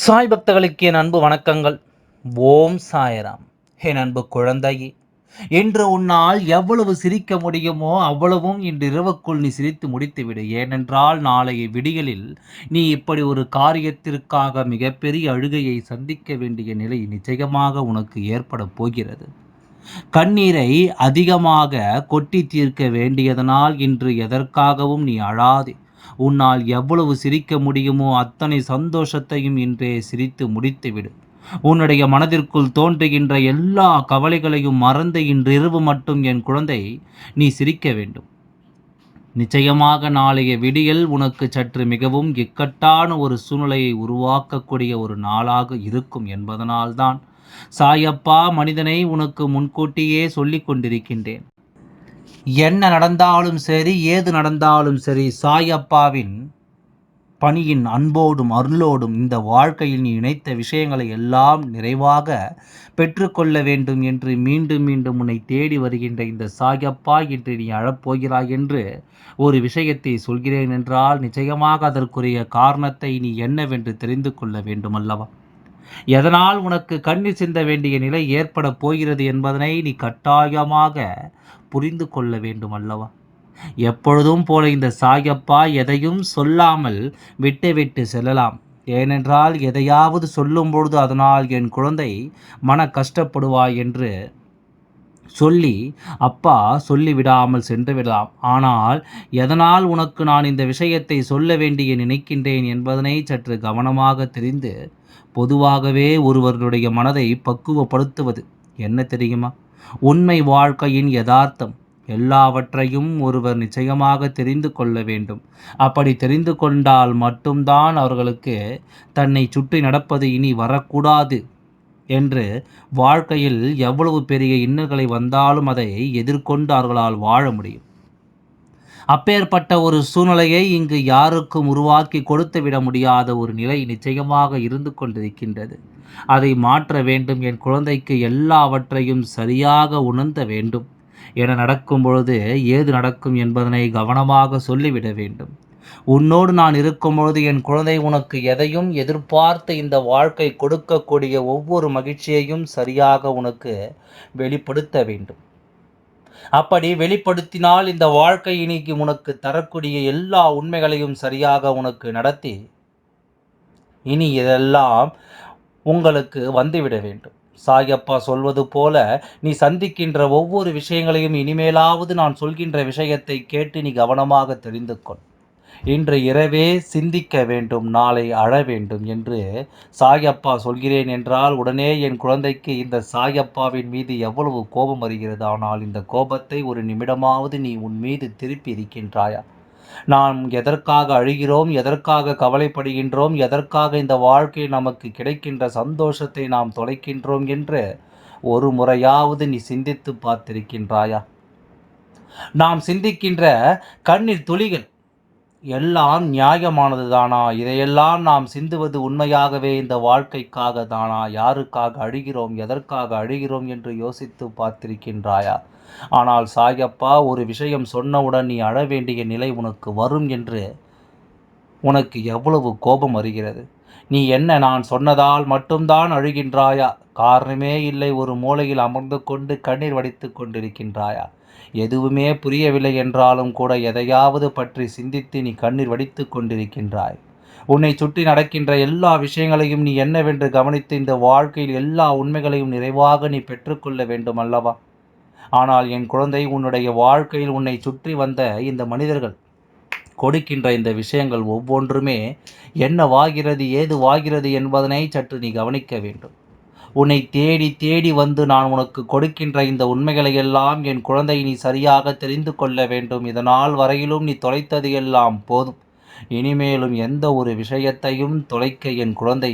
சாய் பக்தர்களுக்கு என் அன்பு வணக்கங்கள். ஓம் சாயராம். என் அன்பு குழந்தையே இன்று உன்னால் எவ்வளவு சிரிக்க முடியுமோ அவ்வளவும் இன்று இரவுக்குள் நீ சிரித்து முடித்துவிடு ஏனென்றால் நாளைய விடியலில் நீ இப்படி ஒரு காரியத்திற்காக மிகப்பெரிய அழுகையை சந்திக்க வேண்டிய நிலை நிச்சயமாக உனக்கு ஏற்பட போகிறது. கண்ணீரை அதிகமாக கொட்டி தீர்க்க வேண்டியதனால் இன்று எதற்காகவும் நீ அழாதே. உன்னால் எவ்வளவு சிரிக்க முடியுமோ அத்தனை சந்தோஷத்தையும் இன்றே சிரித்து முடித்துவிடு. உன்னுடைய மனதிற்குள் தோன்றுகின்ற எல்லா கவலைகளையும் மறந்து இன்றிரவு மட்டும் என் குழந்தை நீ சிரிக்க வேண்டும். நிச்சயமாக நாளைய விடியல் உனக்கு சற்று மிகவும் இக்கட்டான ஒரு சூழ்நிலையை உருவாக்கக்கூடிய ஒரு நாளாக இருக்கும் என்பதனால்தான் சாயப்பா மனிதனை உனக்கு முன்கூட்டியே சொல்லிக் கொண்டிருக்கின்றேன். என்ன நடந்தாலும் சரி ஏது நடந்தாலும் சரி சாயப்பாவின் பணியின் அன்போடும் அருளோடும் இந்த வாழ்க்கையில் நீ இணைத்த விஷயங்களை எல்லாம் நிறைவாக பெற்றுக்கொள்ள வேண்டும் என்று மீண்டும் மீண்டும் உன்னை தேடி வருகின்ற இந்த சாயப்பா என்று நீ அழப்போகிறாய் என்று ஒரு விஷயத்தை சொல்கிறேன் என்றால் நிச்சயமாக அதற்குரிய காரணத்தை நீ என்னவென்று தெரிந்து கொள்ள வேண்டும் அல்லவா எதனால் உனக்கு கண்ணீர் சிந்த வேண்டிய நிலை ஏற்பட போகிறது என்பதனை நீ கட்டாயமாக புரிந்து கொள்ள வேண்டும் அல்லவா எப்பொழுதும் போல இந்த சாயப்பா எதையும் சொல்லாமல் விட்டு செல்லலாம். ஏனென்றால் எதையாவது சொல்லும் பொழுது அதனால் என் குழந்தை மன கஷ்டப்படுவாய் என்று சொல்லி அப்பா சொல்லிவிடாமல் சென்று விடலாம் ஆனால் எதனால் உனக்கு நான் இந்த விஷயத்தை சொல்ல வேண்டிய நினைக்கின்றேன் என்பதனை சற்று கவனமாக தெரிந்து பொதுவாகவே ஒருவருடைய மனதை பக்குவப்படுத்துவது. என்ன தெரியுமா? உண்மை வாழ்க்கையின் யதார்த்தம். எல்லாவற்றையும் ஒருவர் நிச்சயமாக தெரிந்து கொள்ள வேண்டும். அப்படி தெரிந்து கொண்டால் மட்டும்தான் அவர்களுக்கு தன்னை சுற்றி நடப்பது இனி வரக்கூடாது என்று வாழ்க்கையில் எவ்வளவு பெரிய இன்னல்களை வந்தாலும் அதை எதிர்கொண்டு அவர்களால் வாழ முடியும். அப்பேற்பட்ட ஒரு சூழ்நிலையை இங்கு யாருக்கும் உருவாக்கி கொடுத்து விட முடியாத ஒரு நிலை நிச்சயமாக இருந்து கொண்டிருக்கின்றது. அதை மாற்ற வேண்டும். என் குழந்தைக்கு எல்லாவற்றையும் சரியாக உணர்ந்த வேண்டும். என நடக்கும் பொழுது ஏது நடக்கும் என்பதனை கவனமாக சொல்லிவிட வேண்டும். உன்னோடு நான் இருக்கும் பொழுது என் குழந்தை உனக்கு எதையும் எதிர்பார்த்து இந்த வாழ்க்கை கொடுக்கக்கூடிய ஒவ்வொரு மகிழ்ச்சியையும் சரியாக உனக்கு வெளிப்படுத்த வேண்டும். அப்படி வெளிப்படுத்தினால் இந்த வாழ்க்கை இனிக்கு உனக்கு தரக்கூடிய எல்லா உண்மைகளையும் சரியாக உனக்கு நடத்தி இனி இதெல்லாம் உங்களுக்கு வந்துவிட வேண்டும். சாயப்பா சொல்வது போல நீ சந்திக்கின்ற ஒவ்வொரு விஷயங்களையும் இனிமேலாவது நான் சொல்கின்ற விஷயத்தை கேட்டு நீ கவனமாக தெரிந்து கொள். இன்று இரவே சிந்திக்க வேண்டும் நாளை அழ வேண்டும் என்று சாயப்பா சொல்கிறேன் என்றால் உடனே என் குழந்தைக்கு இந்த சாயப்பாவின் மீது எவ்வளவு கோபம் வருகிறது? ஆனால் இந்த கோபத்தை ஒரு நிமிடமாவது நீ உன் மீது திருப்பி இருக்கின்றாயா? நாம் எதற்காக அழுகிறோம்? எதற்காக கவலைப்படுகின்றோம்? எதற்காக இந்த வாழ்க்கை நமக்கு கிடைக்கின்ற சந்தோஷத்தை நாம் தொலைக்கின்றோம் என்று ஒரு முறையாவது நீ சிந்தித்து பார்த்திருக்கின்றாயா? நாம் சிந்திக்கின்ற கண்ணீர் துளிகள் எல்லாம் நியாயமானது தானா இதையெல்லாம் நாம் சிந்துவது உண்மையாகவே இந்த வாழ்க்கைக்காக தானா யாருக்காக அழுகிறோம்? எதற்காக அழுகிறோம் என்று யோசித்து பார்த்திருக்கின்றாயா? ஆனால் சாயப்பா ஒரு விஷயம் சொன்னவுடன் நீ அழ வேண்டிய நிலை உனக்கு வரும் என்று உனக்கு எவ்வளவு கோபம் வருகிறது. நீ என்ன நான் சொன்னதால் மட்டும்தான் அழுகின்றாயா? காரணமே இல்லை ஒரு மூலையில் அமர்ந்து கொண்டு கண்ணீர் வடித்து கொண்டிருக்கின்றாயா? எதுவுமே புரியவில்லை என்றாலும் கூட எதையாவது பற்றி சிந்தித்து நீ கண்ணீர் வடித்து கொண்டிருக்கின்றாய். உன்னை சுற்றி நடக்கின்ற எல்லா விஷயங்களையும் நீ என்னவென்று கவனித்து இந்த வாழ்க்கையில் எல்லா உண்மைகளையும் நிறைவாக நீ பெற்றுக்கொள்ள வேண்டும் அல்லவா? ஆனால் என் குழந்தை உன்னுடைய வாழ்க்கையில் உன்னை சுற்றி வந்த இந்த மனிதர்கள் கொடுக்கின்ற இந்த விஷயங்கள் ஒவ்வொன்றுமே என்ன வாகிறது ஏது வாகிறது என்பதனை சற்று நீ கவனிக்க வேண்டும். உன்னை தேடி தேடி வந்து நான் உனக்கு கொடுக்கின்ற இந்த உண்மைகளை எல்லாம் என் குழந்தை நீ சரியாக தெரிந்து கொள்ள வேண்டும். இதனால் வரையிலும் நீ தொலைத்தது எல்லாம் போதும். இனிமேலும் எந்த ஒரு விஷயத்தையும் தொலைக்க என் குழந்தை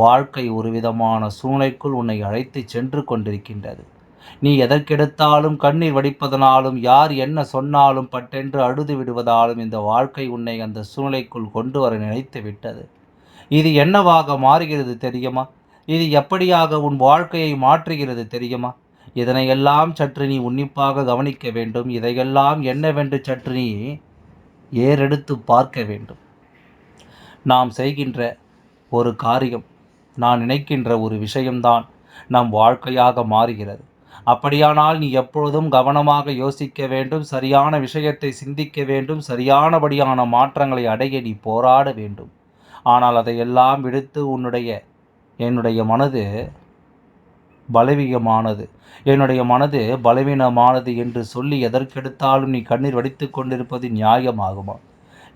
வாழ்க்கை ஒரு விதமான சூழ்நிலைக்குள் உன்னை அழைத்து சென்று கொண்டிருக்கின்றது. நீ எதற்கெடுத்தாலும் கண்ணீர் வடிப்பதனாலும் யார் என்ன சொன்னாலும் பட்டென்று அழுது விடுவதாலும் இந்த வாழ்க்கை உன்னை அந்த சூழ்நிலைக்குள் கொண்டு வர நினைத்து விட்டது இது என்னவாக மாறுகிறது தெரியுமா? இது எப்படியாக உன் வாழ்க்கையை மாற்றுகிறது தெரியுமா? இதனையெல்லாம் சற்று நீ உன்னிப்பாக கவனிக்க வேண்டும். இதையெல்லாம் என்னவென்று சற்று நீ ஏறெடுத்து பார்க்க வேண்டும். நாம் செய்கின்ற ஒரு காரியம் நான் நினைக்கின்ற ஒரு விஷயம்தான் நம் வாழ்க்கையாக மாறுகிறது. அப்படியானால் நீ எப்பொழுதும் கவனமாக யோசிக்க வேண்டும். சரியான விஷயத்தை சிந்திக்க வேண்டும். சரியானபடியான மாற்றங்களை அடைய நீ போராட வேண்டும். ஆனால் அதையெல்லாம் விடுத்து உன்னுடைய என்னுடைய மனது பலவீனமானது என்னுடைய மனது பலவீனமானது என்று சொல்லி எதற்கெடுத்தாலும் நீ கண்ணீர் வடித்து கொண்டிருப்பது நியாயமாகுமா?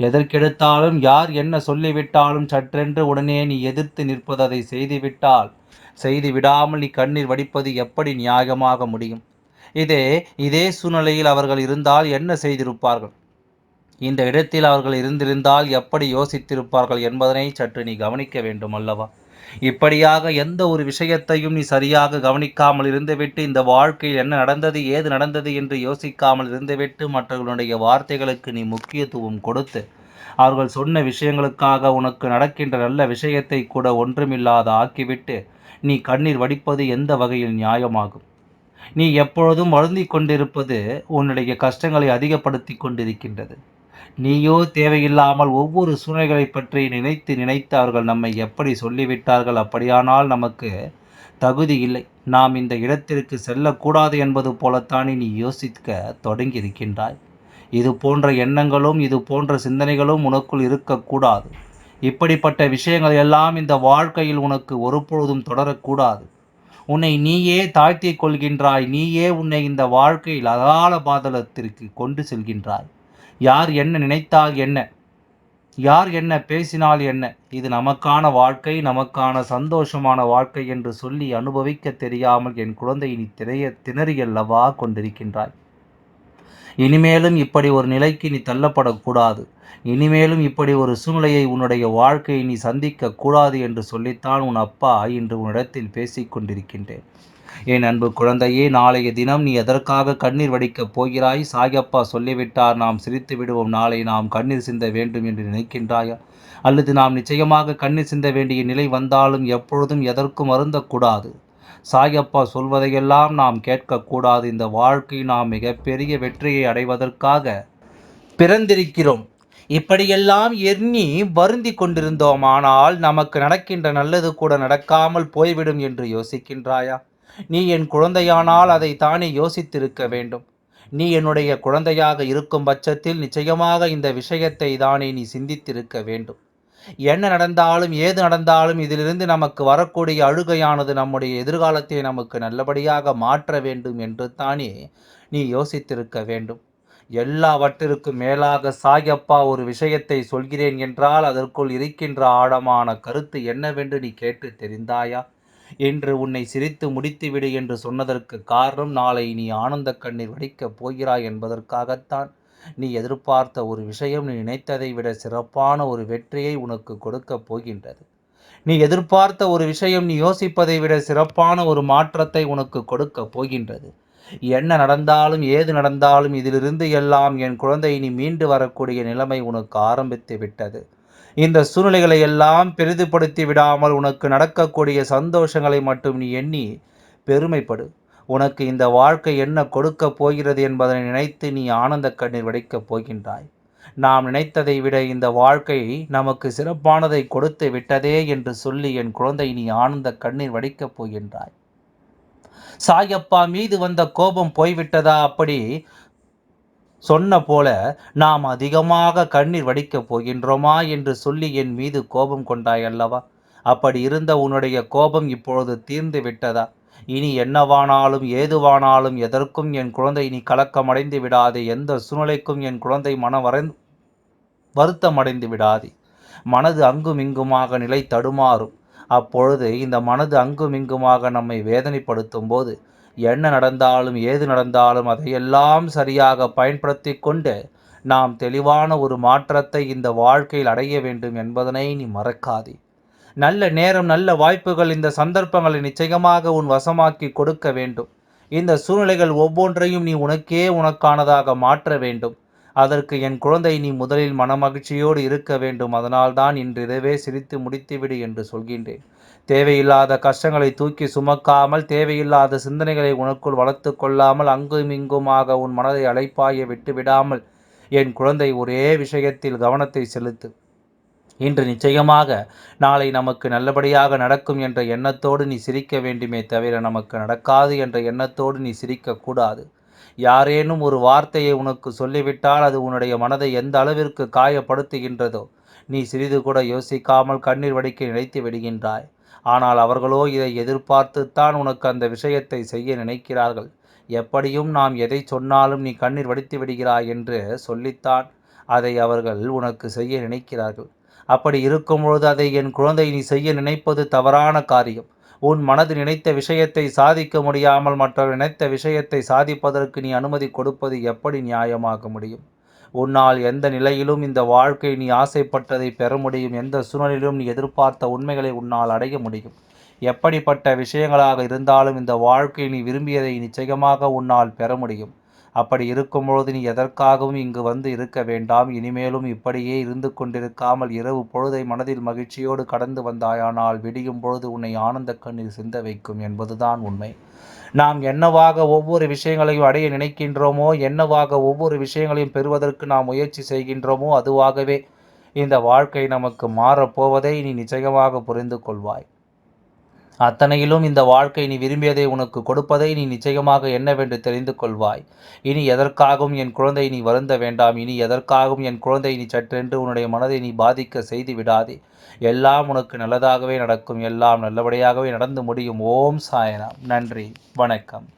எதற்கெடுத்தாலும் யார் என்ன சொல்லிவிட்டாலும் சற்றென்று உடனே நீ எதிர்த்து நிற்பது அதை செய்துவிட்டால் செய்து விடாமல் நீ கண்ணீர் வடிப்பது எப்படி நியாயமாக முடியும்? இதே இதே சூழ்நிலையில் அவர்கள் இருந்தால் என்ன செய்திருப்பார்கள்? இந்த இடத்தில் அவர்கள் இருந்திருந்தால் எப்படி யோசித்திருப்பார்கள் என்பதனை சற்று நீ கவனிக்க வேண்டும் அல்லவா இப்படியாக எந்த ஒரு விஷயத்தையும் நீ சரியாக கவனிக்காமல் இருந்துவிட்டு இந்த வாழ்க்கையில் என்ன நடந்தது ஏது நடந்தது என்று யோசிக்காமல் இருந்துவிட்டு மற்றவர்களுடைய வார்த்தைகளுக்கு நீ முக்கியத்துவம் கொடுத்து அவர்கள் சொன்ன விஷயங்களுக்காக உனக்கு நடக்கின்ற நல்ல விஷயத்தை கூட ஒன்றுமில்லாத ஆக்கிவிட்டு நீ கண்ணீர் வடிப்பது எந்த வகையில் நியாயமாகும்? நீ எப்பொழுதும் வருந்தி கொண்டிருப்பது உன்னுடைய கஷ்டங்களை அதிகப்படுத்தி கொண்டிருக்கின்றது. நீயோ தேவையில்லாமல் ஒவ்வொரு சூழ்நிலைகளை பற்றி நினைத்து நினைத்து அவர்கள் நம்மை எப்படி சொல்லிவிட்டார்கள்? அப்படியானால் நமக்கு தகுதி இல்லை. நாம் இந்த இடத்திற்கு செல்லக்கூடாது என்பது போலத்தானே நீ யோசிக்க தொடங்கியிருக்கின்றாய். இது போன்ற எண்ணங்களும் இது போன்ற சிந்தனைகளும் உனக்குள் இருக்கக்கூடாது. இப்படிப்பட்ட விஷயங்கள் எல்லாம் இந்த வாழ்க்கையில் உனக்கு ஒருபொழுதும் தொடரக்கூடாது. உன்னை நீயே தாழ்த்தி கொள்கின்றாய். நீயே உன்னை இந்த வாழ்க்கையில் அகால பாதலத்திற்கு கொண்டு செல்கின்றாய். யார் என்ன நினைத்தால் என்ன? யார் என்ன பேசினால் என்ன? இது நமக்கான வாழ்க்கை நமக்கான சந்தோஷமான வாழ்க்கை என்று சொல்லி அனுபவிக்க தெரியாமல் என் குழந்தை நீ திரைய திணறியல்லவா கொண்டிருக்கின்றாய்? இனிமேலும் இப்படி ஒரு நிலைக்கு நீ தள்ளப்படக்கூடாது. இனிமேலும் இப்படி ஒரு சூழ்நிலையை உன்னுடைய வாழ்க்கையை நீ சந்திக்க கூடாது என்று சொல்லித்தான் உன் அப்பா இன்று உன்னிடத்தில் பேசிக் கொண்டிருக்கின்றேன் என் அன்பு குழந்தையே நாளைய தினம் நீ எதற்காக கண்ணீர் வடிக்கப் போகிறாய்? சாயப்பா சொல்லிவிட்டார் நாம் சிரித்து விடுவோம் நாளை நாம் கண்ணீர் சிந்த வேண்டும் என்று நினைக்கின்றாயா? அல்லது நாம் நிச்சயமாக கண்ணீர் சிந்த வேண்டிய நிலை வந்தாலும் எப்பொழுதும் எதற்கும் அருந்தக்கூடாது சாயப்பா சொல்வதையெல்லாம் நாம் கேட்கக்கூடாது. இந்த வாழ்க்கை நாம் மிகப்பெரிய வெற்றியை அடைவதற்காக பிறந்திருக்கிறோம். இப்படியெல்லாம் எண்ணி வருந்தி கொண்டிருந்தோம். ஆனால் நமக்கு நடக்கின்ற நல்லது கூட நடக்காமல் போய்விடும் என்று யோசிக்கின்றாயா? நீ என் குழந்தையானால் அதை தானே யோசித்திருக்க வேண்டும். நீ என்னுடைய குழந்தையாக இருக்கும் பட்சத்தில் நிச்சயமாக இந்த விஷயத்தை தானே நீ சிந்தித்திருக்க வேண்டும். என்ன நடந்தாலும் ஏது நடந்தாலும் இதிலிருந்து நமக்கு வரக்கூடிய அழுகையானது நம்முடைய எதிர்காலத்தை நமக்கு நல்லபடியாக மாற்ற வேண்டும் என்று தானே நீ யோசித்திருக்க வேண்டும். எல்லாவற்றிற்கும் மேலாக சாயப்பா ஒரு விஷயத்தை சொல்கிறேன் என்றால் அதற்குள் இருக்கின்ற ஆழமான கருத்து என்னவென்று நீ கேட்டு தெரிந்தாயா? என்று உன்னை சிரித்து முடித்துவிடு என்று சொன்னதற்கு காரணம் நாளை நீ ஆனந்த கண்ணீர் வடிக்கப் போகிறாய் என்பதற்காகத்தான் நீ எதிர்பார்த்த ஒரு விஷயம் நீ நினைத்ததை விட சிறப்பான ஒரு வெற்றியை உனக்கு கொடுக்கப் போகின்றது. நீ எதிர்பார்த்த ஒரு விஷயம் நீ யோசிப்பதை விட சிறப்பான ஒரு மாற்றத்தை உனக்கு கொடுக்கப் போகின்றது. என்ன நடந்தாலும் ஏது நடந்தாலும் இதிலிருந்து எல்லாம் என் குழந்தை நீ மீண்டு வரக்கூடிய நிலைமை உனக்கு ஆரம்பித்து விட்டது இந்த சூழ்நிலைகளை எல்லாம் பெரிதுபடுத்தி விடாமல் உனக்கு நடக்கக்கூடிய சந்தோஷங்களை மட்டும் நீ எண்ணி பெருமைப்படு. உனக்கு இந்த வாழ்க்கை என்ன கொடுக்கப் போகிறது என்பதை நினைத்து நீ ஆனந்த கண்ணீர் வடிக்கப் போகின்றாய். நாம் நினைத்ததை விட இந்த வாழ்க்கை நமக்கு சிறப்பானதை கொடுத்து விட்டதே என்று சொல்லி என் குழந்தை நீ ஆனந்த கண்ணீர் வடிக்கப் போகின்றாய். சாயப்பா மீது வந்த கோபம் போய்விட்டதா அப்படி சொன்ன போல நாம் அதிகமாக கண்ணீர் வடிக்கப் போகின்றோமா என்று சொல்லி என் மீது கோபம் கொண்டாய் அல்லவா அப்படி இருந்த உன்னுடைய கோபம் இப்பொழுது தீர்ந்து விட்டதா? இனி என்னவானாலும் ஏதுவானாலும் எதற்கும் என் குழந்தை நீ கலக்கமடைந்து விடாதே. எந்த சூழ்நிலைக்கும் என் குழந்தை மன வரை வருத்தமடைந்து விடாதே. மனது அங்கும் இங்குமாக நிலை தடுமாறும். அப்பொழுது இந்த மனது அங்குமிங்குமாக நம்மை வேதனைப்படுத்தும் போது என்ன நடந்தாலும் ஏது நடந்தாலும் அதையெல்லாம் சரியாக பயன்படுத்தி கொண்டு நாம் தெளிவான ஒரு மாற்றத்தை இந்த வாழ்க்கையில் அடைய வேண்டும் என்பதனை நீ மறக்காதே. நல்ல நேரம் நல்ல வாய்ப்புகள் இந்த சந்தர்ப்பங்களை நிச்சயமாக உன் வசமாக்கி கொடுக்க வேண்டும். இந்த சூழ்நிலைகள் ஒவ்வொன்றையும் நீ உனக்கே உனக்கானதாக மாற்ற வேண்டும். அதற்கு என் குழந்தை நீ முதலில் மனமகிழ்ச்சியோடு இருக்க வேண்டும். அதனால்தான் இன்றிரவே சிரித்து முடித்துவிடு என்று சொல்கின்றேன். தேவையில்லாத கஷ்டங்களை தூக்கி சுமக்காமல் தேவையில்லாத சிந்தனைகளை உனக்குள் வளர்த்து கொள்ளாமல் அங்கும் இங்குமாக உன் மனதை அழைப்பாய விட்டு விடாமல் என் குழந்தை ஒரே விஷயத்தில் கவனத்தை செலுத்து. இன்று நிச்சயமாக நாளை நமக்கு நல்லபடியாக நடக்கும் என்ற எண்ணத்தோடு நீ சிரிக்க வேண்டுமே தவிர நமக்கு நடக்காது என்ற எண்ணத்தோடு நீ சிரிக்கக்கூடாது யாரேனும் ஒரு வார்த்தையை உனக்கு சொல்லிவிட்டால் அது உன்னுடைய மனதை எந்த அளவிற்கு காயப்படுத்துகின்றதோ நீ சிறிது கூட யோசிக்காமல் கண்ணீர் வடிக்க நினைத்து விடுகின்றாய். ஆனால் அவர்களோ இதை எதிர்பார்த்துத்தான் உனக்கு அந்த விஷயத்தை செய்ய நினைக்கிறார்கள். எப்படியும் நாம் எதை சொன்னாலும் நீ கண்ணீர் வடித்து விடுகிறாய் என்று சொல்லித்தான் அதை அவர்கள் உனக்கு செய்ய நினைக்கிறார்கள். அப்படி இருக்கும் பொழுது அதை என் குழந்தை நீ செய்ய நினைப்பது தவறான காரியம். உன் மனது நினைத்த விஷயத்தை சாதிக்க முடியாமல் மற்றவர் நினைத்த விஷயத்தை சாதிப்பதற்கு நீ அனுமதி கொடுப்பது எப்படி நியாயமாக முடியும்? உன்னால் எந்த நிலையிலும் இந்த வாழ்க்கை நீ ஆசைப்பட்டதை பெற முடியும். எந்த சூழ்நிலையிலும் நீ எதிர்பார்த்த உண்மைகளை உன்னால் அடைய முடியும். எப்படிப்பட்ட விஷயங்களாக இருந்தாலும் இந்த வாழ்க்கை நீ விரும்பியதை நிச்சயமாக உன்னால் பெற முடியும். அப்படி இருக்கும்பொழுது நீ எதற்காகவும் இங்கு வந்து இருக்க வேண்டாம். இனிமேலும் இப்படியே இருந்து கொண்டிருக்காமல் இரவு பொழுதை மனதில் மகிழ்ச்சியோடு கடந்து வந்தாயானால் விடியும் பொழுது உன்னை ஆனந்த கண்ணீர் சிந்த வைக்கும் என்பதுதான் உண்மை. நாம் என்னவாக ஒவ்வொரு விஷயங்களையும் அடைய நினைக்கின்றோமோ என்னவாக ஒவ்வொரு விஷயங்களையும் பெறுவதற்கு நாம் முயற்சி செய்கின்றோமோ அதுவாகவே இந்த வாழ்க்கை நமக்கு மாறப்போவதை நீ நிச்சயமாக புரிந்து கொள்வாய். அத்தனையிலும் இந்த வாழ்க்கை நீ விரும்பியதை உனக்கு கொடுப்பதை நீ நிச்சயமாக என்னவென்று தெரிந்து கொள்வாய். இனி எதற்காகவும் என் குழந்தை நீ வருந்த வேண்டாம். இனி எதற்காகவும் என் குழந்தை நீ சற்றென்று உன்னுடைய மனதை நீ பாதிக்க செய்து விடாதே. எல்லாம் உனக்கு நல்லதாகவே நடக்கும். எல்லாம் நல்லபடியாகவே நடந்து முடியும். ஓம் சாயனம் நன்றி. வணக்கம்.